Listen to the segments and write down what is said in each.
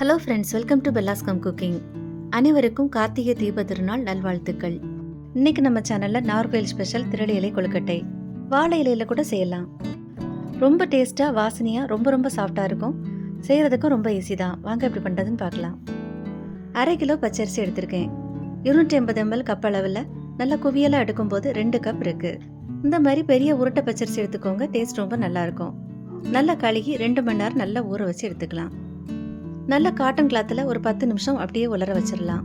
Hello friends welcome to பெல்லாஸ்கம் cooking அனைவருக்கும் கார்த்திகை தீப திருநாள் நல்வாழ்த்துக்கள். இன்னைக்கு நம்ம சேனல்ல நார்கோயில் ஸ்பெஷல் திரளி இலை கொழுக்கட்டை. வாழை இலையில கூட செய்யலாம். ரொம்ப டேஸ்ட்டாக வாசனையாக ரொம்ப ரொம்ப சாஃப்டா இருக்கும். செய்கிறதுக்கும் ரொம்ப ஈஸி தான். வாங்க எப்படி பண்ணுறதுன்னு பார்க்கலாம். அரை கிலோ பச்சரிசி எடுத்திருக்கேன். இருநூற்றி எண்பது எம்எல் கப் அளவில் நல்லா குவியலாக எடுக்கும்போது ரெண்டு கப் இருக்குது இந்த மாதிரி பெரிய உருட்டை பச்சரிசி எடுத்துக்கோங்க டேஸ்ட் ரொம்ப நல்லா இருக்கும். நல்லா கழுகி ரெண்டு மணி நேரம் நல்லா ஊற வச்சு எடுத்துக்கலாம். நல்ல காட்டன் கிளாத்தில் ஒரு பத்து நிமிஷம் அப்படியே உலர வச்சிடலாம்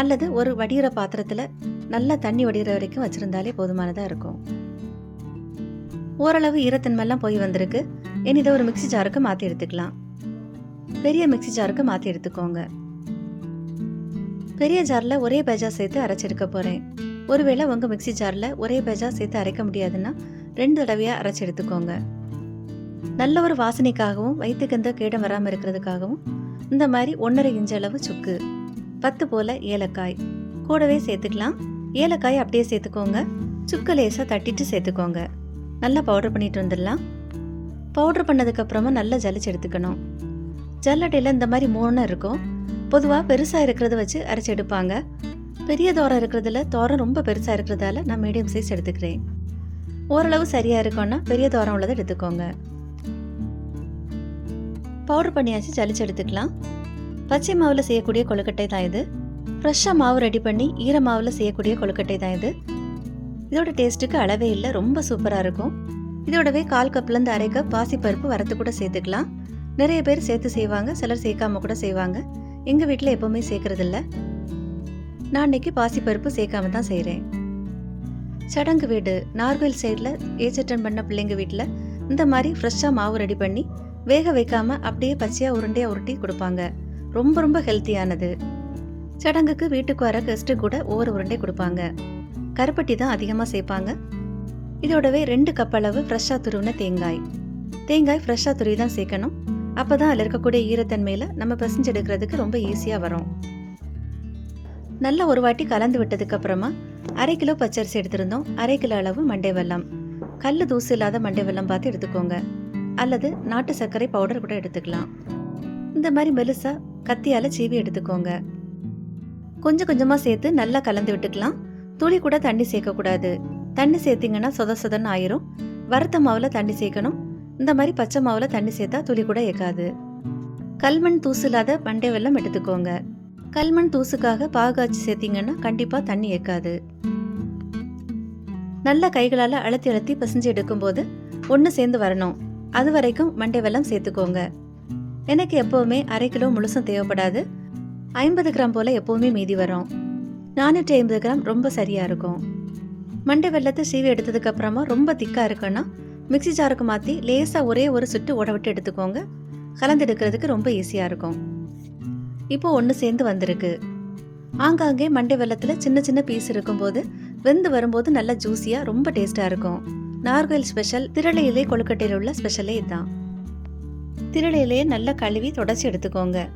அல்லது ஒரு வடிகிற பாத்திரத்தில் நல்லா தண்ணி வடிகிற வரைக்கும் வச்சுருந்தாலே போதுமானதாக இருக்கும். ஓரளவு ஈரத்தன்மைலாம் போய் வந்திருக்கு. இனி இதை ஒரு மிக்ஸி ஜாருக்கு மாற்றி எடுத்துக்கலாம். பெரிய மிக்ஸி ஜாருக்கு மாற்றி எடுத்துக்கோங்க. பெரிய ஜாரில் ஒரே பேஜா சேர்த்து அரைச்செடுக்க போகிறேன் ஒருவேளை உங்கள் மிக்ஸி ஜாரில் ஒரே பேஜா சேர்த்து அரைக்க முடியாதுன்னா ரெண்டு தடவையாக அரைச்சி எடுத்துக்கோங்க. நல்ல ஒரு வாசனைக்காகவும் வயிற்றுக்கு எந்த கீடம் வராமல் இருக்கிறதுக்காகவும் இந்த மாதிரி ஒன்றரை இன்ச்சு அளவு சுக்கு பத்து போல ஏலக்காய். கூடவே சேர்த்துக்கலாம். ஏலக்காய் அப்படியே சேர்த்துக்கோங்க. சுக்கு லேசாக தட்டிட்டு சேர்த்துக்கோங்க. நல்லா பவுடர் பண்ணிட்டு வந்துடலாம். பவுடர் பண்ணதுக்கப்புறமா நல்லா ஜலிச்சு எடுத்துக்கணும். ஜல்லடையில் இந்த மாதிரி மூணு இருக்கும். பொதுவாக பெருசாக இருக்கிறத வச்சு அரைச்சி எடுப்பாங்க. பெரிய தோரம் இருக்கிறதுல தோரம் ரொம்ப பெருசாக இருக்கிறதால நான் மீடியம் சைஸ் எடுத்துக்கிறேன். ஓரளவு சரியாக இருக்கோன்னா பெரிய தோரம் உள்ளதை எடுத்துக்கோங்க. பவுடர் பண்ணியாச்சு ஜலிச்சு எடுத்துக்கலாம். பச்சை மாவில் செய்யக்கூடிய கொழுக்கட்டை தான் இது. ஃப்ரெஷ்ஷாக மாவு ரெடி பண்ணி ஈர மாவில் செய்யக்கூடிய கொழுக்கட்டை தான் இது. இதோட டேஸ்ட்டுக்கு அளவே இல்லை ரொம்ப சூப்பராக இருக்கும். இதோடவே கால் கப்லேருந்து அரை கப் பாசிப்பருப்பு வரத்து கூட சேர்த்துக்கலாம். நிறைய பேர் சேர்த்து செய்வாங்க சிலர் சேர்க்காம கூட செய்வாங்க. எங்கள் வீட்டில் எப்போவுமே சேர்க்குறதில்ல நான் இன்னைக்கு பாசிப்பருப்பு சேர்க்காம தான் செய்கிறேன் சடங்கு வீடு நார்கோயில் சைடில் ஏஜ் அட்டன் பண்ண பிள்ளைங்க வீட்டில் இந்த மாதிரி ஃப்ரெஷ்ஷாக மாவு ரெடி பண்ணி வேக வைக்காம அப்படியே பச்சையாக உருண்டையாக உருட்டி கொடுப்பாங்க. ரொம்ப ரொம்ப ஹெல்த்தியானது சடங்குக்கு வீட்டுக்கு வர கெஸ்ட்டு கூட ஒவ்வொரு உருண்டை கொடுப்பாங்க. கருப்பட்டி தான் அதிகமாக சேர்ப்பாங்க இதோடவே ரெண்டு கப் அளவு ஃப்ரெஷ்ஷாக துருவின தேங்காய். தேங்காய் ஃப்ரெஷ்ஷாக துருவி தான் சேர்க்கணும். அப்போ தான் அதில் இருக்கக்கூடிய ஈரத்தன்மையில் நம்ம பிசைஞ்செடுக்கிறதுக்கு ரொம்ப ஈஸியாக வரும். நல்லா ஒரு வாட்டி கலந்து விட்டதுக்கப்புறமா அரை கிலோ பச்சரிசி எடுத்திருந்தோம். அரை கிலோ அளவு மண்டை வெல்லம். கல் தூசு இல்லாத மண்டை வெல்லம் பார்த்து எடுத்துக்கோங்க. அல்லது நாட்டு சர்க்கரை பவுடர் கூட எடுத்துக்கலாம். இந்த மாதிரி மெலுசாக கத்தியால் சீவி எடுத்துக்கோங்க. கொஞ்சம் கொஞ்சமாக சேர்த்து நல்லா கலந்து விட்டுக்கலாம். துளி கூட தண்ணி சேர்க்கக்கூடாது தண்ணி சேர்த்திங்கன்னா சொத சொதன்னு ஆயிரும். வறுத்த மாவில் தண்ணி சேர்க்கணும். இந்த மாதிரி பச்சை மாவில் தண்ணி சேர்த்தா துளி கூட ஏக்காது. கல்மண் தூசு இல்லாத பண்டை வெல்லம் எடுத்துக்கோங்க. கல்மண் தூசுக்காக பாகாய்ச்சி சேர்த்திங்கன்னா கண்டிப்பாக தண்ணி ஏற்காது நல்ல கைகளால் அழுத்தி அழுத்தி பிசைஞ்சு எடுக்கும்போது ஒன்று சேர்ந்து வரணும். அது வரைக்கும் மண்டை வெல்லம் சேர்த்துக்கோங்க. எனக்கு எப்போவுமே அரை கிலோ முழுசும் தேவைப்படாது. ஐம்பது கிராம் போல் எப்போவுமே மீதி வரும். நானூற்றி ஐம்பது கிராம் ரொம்ப சரியாக இருக்கும். மண்டை வெல்லத்தை சீவி எடுத்ததுக்கு அப்புறமா ரொம்ப திக்காக இருக்குன்னா மிக்ஸி ஜாருக்கு மாற்றி லேசாக ஒரே ஒரு சுட்டு ஓட விட்டு எடுத்துக்கோங்க. கலந்து எடுக்கிறதுக்கு ரொம்ப ஈஸியாக இருக்கும். இப்போ ஒன்று சேர்ந்து வந்திருக்கு. ஆங்காங்கே மண்டை வெல்லத்தில் சின்ன சின்ன பீஸ் இருக்கும்போது வெந்து வரும்போது நல்லா ஜூஸியாக ரொம்ப டேஸ்ட்டாக இருக்கும். நார்கோயில் ஸ்பெஷல் திருளையிலே இலை கொழுக்கட்டையில் உள்ள ஸ்பெஷலே இதுதான் திருளையிலே இலையை நல்லா கழுவி தொடச்சி எடுத்துக்கோங்க.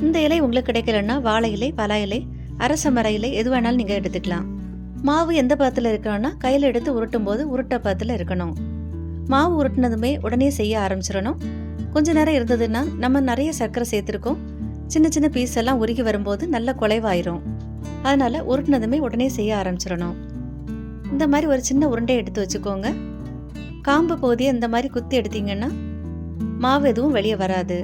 இந்த இலை உங்களுக்கு கிடைக்கலன்னா வாழை இலை பலா இலை அரச மர இலை எது வேணாலும் நீங்கள் எடுத்துக்கலாம். மாவு எந்த பாத்தில் இருக்கணும்னா கையில் எடுத்து உருட்டும் போது உருட்ட பாத்தில் இருக்கணும். மாவு உருட்டினதுமே உடனே செய்ய ஆரம்பிச்சிடணும். கொஞ்ச நேரம் இருந்ததுன்னா நம்ம நிறைய சர்க்கரை சேர்த்துருக்கோம். சின்ன சின்ன பீஸ் எல்லாம் உருகி வரும்போது நல்ல குலைவாயிரும். அதனால உருட்டினதுமே உடனே செய்ய ஆரம்பிச்சிடணும். இந்த மாதிரி ஒரு சின்ன உருண்டை எடுத்து வச்சுக்கோங்க. காம்பு போதிய இந்த மாதிரி குத்தி எடுத்தீங்கன்னா மாவு எதுவும் வெளியே வராது.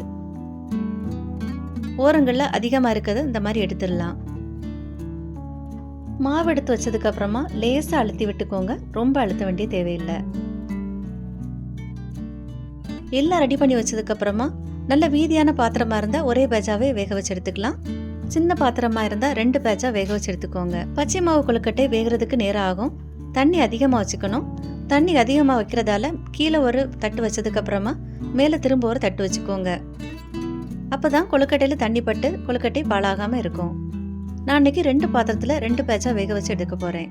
ஓரங்களில் அதிகமாக இருக்கிறத இந்த மாதிரி எடுத்துடலாம். மாவு எடுத்து வச்சதுக்கு அப்புறமா லேசாக அழுத்தி விட்டுக்கோங்க. ரொம்ப அழுத்த வேண்டிய தேவையில்லை. எல்லாம் ரெடி பண்ணி வச்சதுக்கு அப்புறமா நல்ல வீதியான பாத்திரமா இருந்தால் ஒரே பேஜாவே வேக வச்சு எடுத்துக்கலாம். சின்ன பாத்திரமா இருந்தால் ரெண்டு பேஜா வேக வச்சு எடுத்துக்கோங்க. பச்சை மாவு கொழுக்கட்டை வேகிறதுக்கு நேரம் ஆகும். தண்ணி அதிகமாக வச்சுக்கணும். தண்ணி அதிகமாக வைக்கிறதால கீழே ஒரு தட்டு வச்சதுக்கப்புறமா மேலே திரும்ப ஒரு தட்டு வச்சுக்கோங்க. அப்போ தான் கொழுக்கட்டையில் தண்ணி பட்டு கொழுக்கட்டை பாழாகாமல் இருக்கும். நான் இன்றைக்கி ரெண்டு பாத்திரத்தில் ரெண்டு பேச்சாக வேக வச்சு எடுக்க போகிறேன்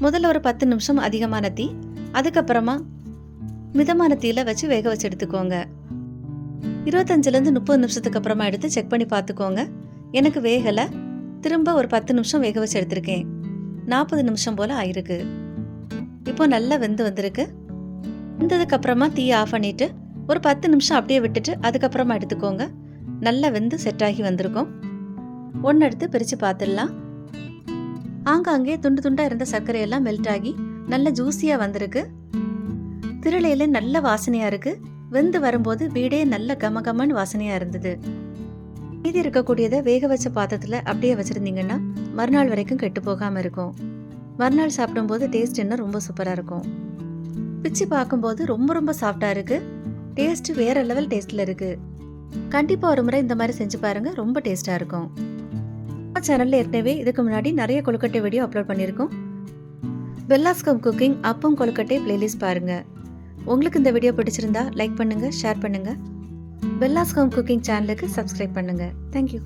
முதல்ல ஒரு பத்து நிமிஷம் அதிகமான தீ அதுக்கப்புறமா மிதமான தீயில் வச்சு வேக வச்சு எடுத்துக்கோங்க. இருபத்தஞ்சிலேருந்து முப்பது நிமிஷத்துக்கு அப்புறமா எடுத்து செக் பண்ணி பார்த்துக்கோங்க. எனக்கு வேகலை. திரும்ப ஒரு பத்து நிமிஷம் வேக வச்சு எடுத்திருக்கேன். நாற்பது நிமிஷம் போல் ஆயிருக்கு. இப்போ நல்லா வெந்து வந்திருக்கு. வெந்ததுக்கு அப்புறமா தீயை ஆஃப் பண்ணிட்டு ஒரு பத்து நிமிஷம் அப்படியே விட்டுட்டு அதுக்கப்புறமா எடுத்துக்கோங்க. நல்லா வெந்து செட் ஆகி வந்திருக்கும். ஒன்று எடுத்து பிரித்து பார்த்துடலாம் ஆங்காங்கே துண்டு துண்டாக இருந்த சர்க்கரையெல்லாம் மெல்ட் ஆகி நல்ல ஜூஸியாக வந்திருக்கு. திருளையில நல்ல வாசனையாக இருக்குது வெந்து வரும்போது வீடே நல்ல கமகமன்னு வாசனையாக இருந்தது. மீதி இருக்கக்கூடியதை வேக வச்ச பாத்திரத்தில் அப்படியே வச்சுருந்தீங்கன்னா மறுநாள் வரைக்கும் கெட்டு போகாமல் இருக்கும். மறுநாள் சாப்பிடும்போது டேஸ்ட் இன்னும் ரொம்ப சூப்பராக இருக்கும். பிச்சு பார்க்கும்போது ரொம்ப ரொம்ப சாஃப்டாக இருக்குது டேஸ்ட் வேற லெவல் டேஸ்ட்டில் இருக்குது கண்டிப்பாக ஒரு முறை இந்த மாதிரி செஞ்சு பாருங்கள் ரொம்ப டேஸ்ட்டாக இருக்கும். நம்ம ஏற்கனவே இதுக்கு முன்னாடி நிறைய கொழுக்கட்டை வீடியோ அப்லோட் பண்ணியிருக்கோம். பெல்லாஸ்கம் குக்கிங் அப்பம் கொழுக்கட்டை பிளேலிஸ்ட் பாருங்கள் உங்களுக்கு இந்த வீடியோ பிடிச்சிருந்தா லைக் பண்ணுங்கள் ஷேர் பண்ணுங்கள் பெல்லாஸ்காம் குக்கிங் சேனலுக்கு சப்ஸ்கிரைப் பண்ணுங்கள் தேங்க்யூ